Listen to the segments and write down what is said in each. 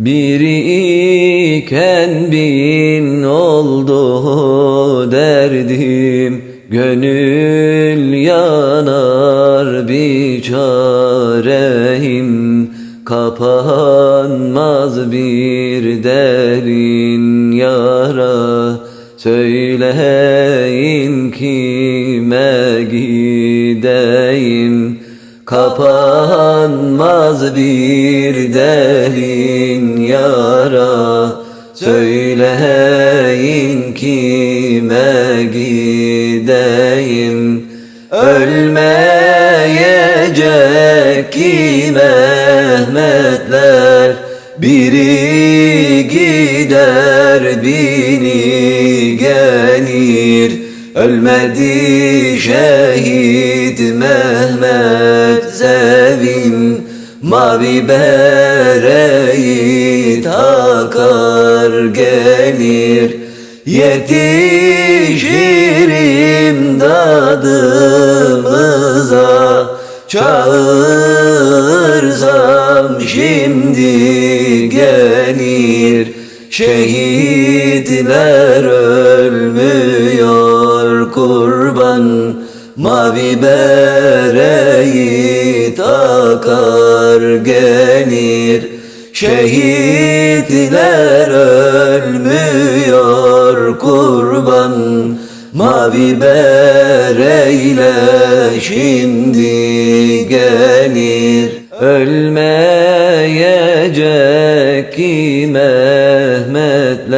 Biri iken bin oldu derdim Gönül yanar bir çareyim Kapanmaz bir derin yara Söyleyin kime gideyim Kapanmaz bir derin yara. Söyleyin kime gideyim? Ölmeyecek ki Mehmetler. Biri gider biri gelir Ölmedi şehit Mehmet Mavi bereyi takar gelir. Yetişirim dadımıza Çağırsam şimdi gelir. Şehitler ölmüyor kurban Mavi bereyi takar gelir Şehitler ölmüyor kurban. Mavi bereyle şimdi gelir Ölmeyecek ki Mehmetler.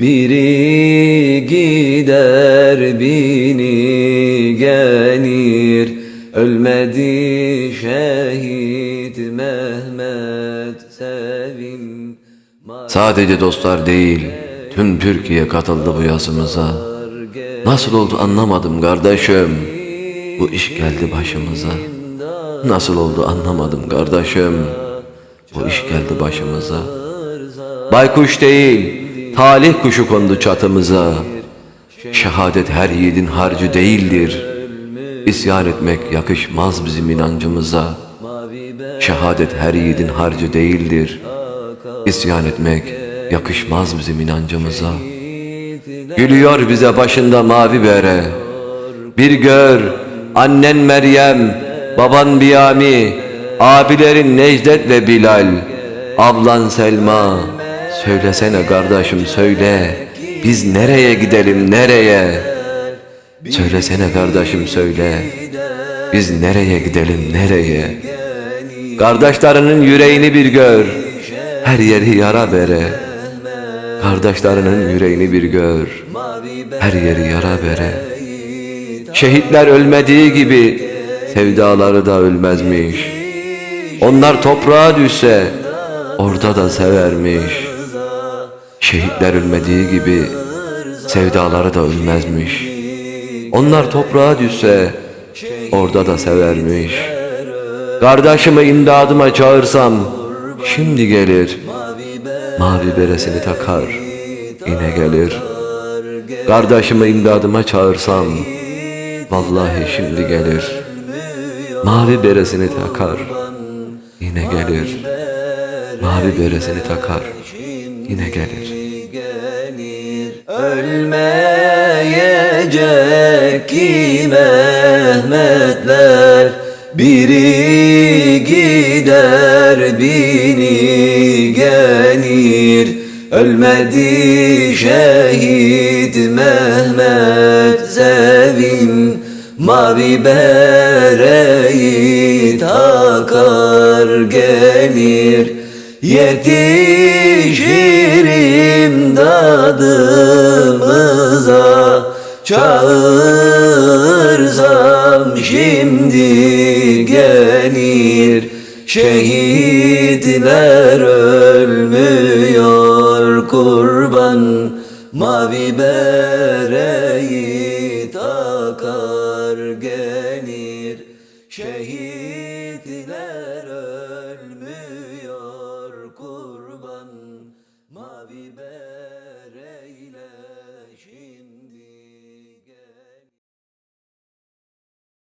Biri gider bini gelir Ölmedi şehit Mehmet Sevim Sadece dostlar değil, tüm Türkiye katıldı bu yazımıza. Nasıl oldu anlamadım kardeşim. Bu iş geldi başımıza. Nasıl oldu anlamadım kardeşim. Bu iş geldi başımıza. Baykuş değil, talih kuşu kondu çatımıza. Şehadet her yiğidin harcı değildir. İsyan etmek yakışmaz bizim inancımıza. Şehadet her yiğidin harcı değildir. İsyan etmek yakışmaz bizim inancımıza. Gülüyor bize başında mavi bere. Bir gör annen Meryem, baban Biyami, abilerin Necdet ve Bilal, ablan Selma. Söylesene kardeşim söyle, biz nereye gidelim nereye? Söylesene kardeşim söyle, biz nereye gidelim nereye? Kardeşlerinin yüreğini bir gör, her yeri yara bere. Kardeşlerinin yüreğini bir gör, her yeri yara bere. Şehitler ölmediği gibi sevdaları da ölmezmiş. Onlar toprağa düşse orada da severmiş. Şehitler ölmediği gibi sevdaları da ölmezmiş. Onlar toprağa düşse orada da severmiş. Kardeşimi imdadıma çağırsam şimdi gelir. Mavi beresini takar yine gelir. Kardeşimi imdadıma çağırsam vallahi şimdi gelir. Mavi beresini takar yine gelir. Mavi beresini takar yine gelir. Ölmeyecek ki Mehmetler Biri gider biri gelir Ölmedi şehit Mehmet Sevim Mavi bereyi takar gelir. Yetişirim dadımıza Çağırsam şimdi gelir Şehitler ölmüyor kurban. Mavi bereyi takar gelir ölmüyor